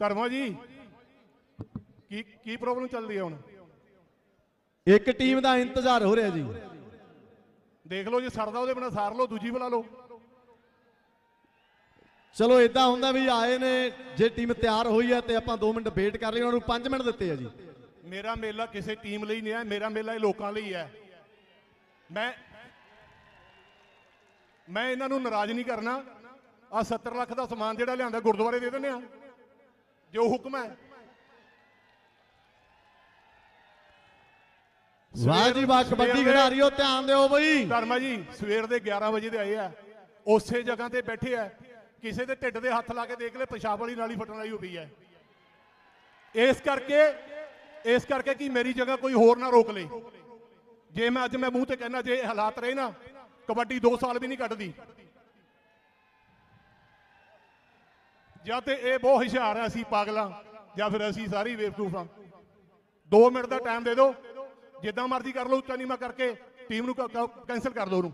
ਧਰਮਾ ਜੀ ਕੀ ਕੀ ਪ੍ਰੋਬਲਮ ਚੱਲਦੀ ਹੈ ਹੁਣ? ਇੱਕ ਟੀਮ ਦਾ ਇੰਤਜ਼ਾਰ ਹੋ ਰਿਹਾ ਜੀ। ਦੇਖ ਲਓ ਜੇ ਸਰਦਾ ਉਹਦੇ ਬਿਨਾ ਸਾਰ ਲਓ ਦੂਜੀ ਬੁਲਾ ਲਓ। ਚਲੋ ਇਦਾਂ ਹੁੰਦਾ ਵੀ ਆਏ ਨੇ ਜੇ ਟੀਮ ਤਿਆਰ ਹੋਈ ਹੈ ਤੇ ਆਪਾਂ 2 ਮਿੰਟ ਵੇਟ ਕਰ ਲਈ ਉਹਨਾਂ ਨੂੰ 5 ਮਿੰਟ ਦਿੱਤੇ ਆ ਜੀ। ਮੇਰਾ ਮੇਲਾ ਕਿਸੇ ਟੀਮ ਲਈ ਨਹੀਂ ਹੈ ਮੇਰਾ ਮੇਲਾ ਇਹ ਲੋਕਾਂ ਲਈ ਹੈ। ਮੈਂ ਮੈਂ ਇਹਨਾਂ ਨੂੰ ਨਾਰਾਜ਼ ਨਹੀਂ ਕਰਨਾ। ਆ 70 ਲੱਖ ਦਾ ਸਮਾਨ ਜਿਹੜਾ ਲਿਆਂਦਾ ਗੁਰਦੁਆਰੇ ਦੇ ਦਿੰਦੇ ਆ। ਜੋ ਹੁਕਮ ਹੈ। ਵਾਹ ਜੀ ਵਾਹ ਕਬੱਡੀ ਖਿਡਾਰੀਓ ਧਿਆਨ ਦਿਓ ਬਈ। ਧਰਮਾ ਜੀ ਸਵੇਰ ਦੇ 11 ਵਜੇ ਦੇ ਆਏ ਆ। ਉਸੇ ਜਗ੍ਹਾ ਤੇ ਬੈਠੇ ਆ। ਕਿਸੇ ਦੇ ਢਿੱਡ ਦੇ ਹੱਥ ਲਾ ਕੇ ਦੇਖ ਲੈ ਪਿਸ਼ਾਬ ਵਾਲੀ ਨਾਲੀ ਫਟਣ ਵਾਲੀ ਹੋ ਗਈ ਹੈ ਇਸ ਕਰਕੇ ਇਸ ਕਰਕੇ ਕਿ ਮੇਰੀ ਜਗ੍ਹਾ ਕੋਈ ਹੋਰ ਨਾ ਰੋਕ ਲੇ। ਜੇ ਮੈਂ ਅੱਜ ਮੈਂ ਮੂੰਹ ਤੇ ਕਹਿਣਾ ਜੇ ਹਾਲਾਤ ਰਹੇ ਨਾ ਕਬੱਡੀ 2 ਸਾਲ ਵੀ ਨਹੀਂ ਕੱਢਦੀ। ਜਾਂ ਤੇ ਇਹ ਬਹੁਤ ਹੁਸ਼ਿਆਰ ਆ ਅਸੀਂ ਪਾਗਲਾਂ, ਜਾਂ ਫਿਰ ਅਸੀਂ ਸਾਰੀ ਬੇਵਕੂਫ ਆ। 2 ਮਿੰਟ ਦਾ ਟਾਈਮ ਦੇ ਦਿਓ। ਜਿੱਦਾਂ ਮਰਜ਼ੀ ਕਰ ਲਓ, ਉੱਚਾ ਨੀਵਾਂ ਕਰਕੇ ਟੀਮ ਨੂੰ ਕੈਨਸਲ ਕਰ ਦਿਓ ਉਹਨੂੰ।